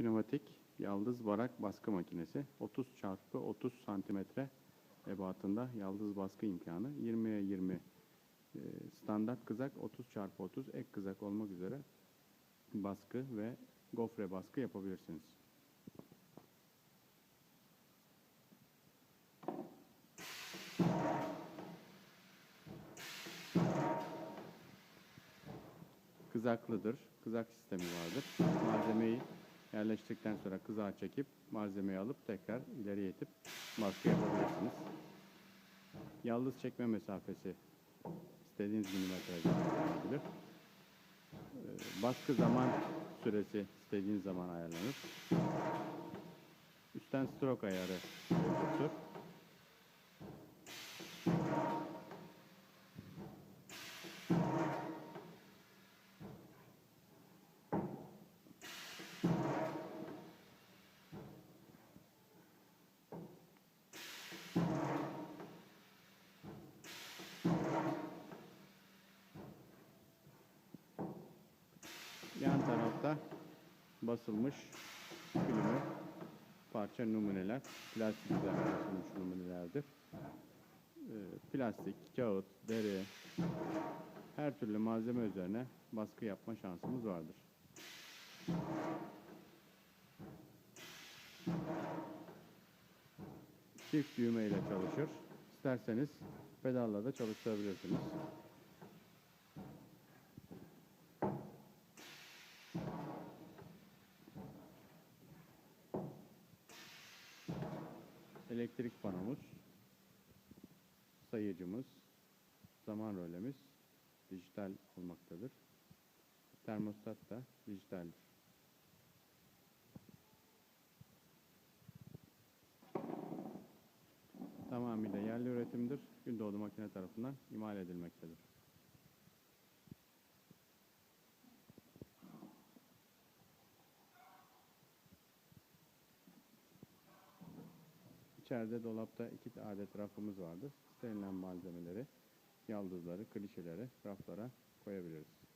Pneumatik yaldız varak baskı makinesi 30 çarpı 30 santimetre ebatında yaldız baskı imkanı 20'ye 20 e, standart kızak 30 çarpı 30 ek kızak olmak üzere baskı ve gofre baskı yapabilirsiniz. Kızaklıdır. Kızak sistemi vardır. Malzemeyi yerleştirdikten sonra kızağa çekip malzemeyi alıp tekrar ileriye itip baskı yapabilirsiniz. Yaldız çekme mesafesi istediğiniz milimetrede ayarlanabilir. Ee, Baskı zaman süresi istediğiniz zaman ayarlanır. Üstten stroke ayarı mevcuttur. Yan tarafta basılmış filmi parça numuneler, plastik üzerine basılmış numunelerdir. Ee, Plastik, kağıt, deri, her türlü malzeme üzerine baskı yapma şansımız vardır. Çift düğme ile çalışır. İsterseniz pedalla da çalıştırabilirsiniz. Elektrik panomuz, sayıcımız, zaman rölemiz dijital olmaktadır. Termostat da dijitaldir. Tamamıyla yerli üretimdir. Gündoğdu makine tarafından imal edilmektedir. İçeride dolapta iki adet rafımız vardır. İstenilen malzemeleri, yaldızları, klişeleri raflara koyabiliriz.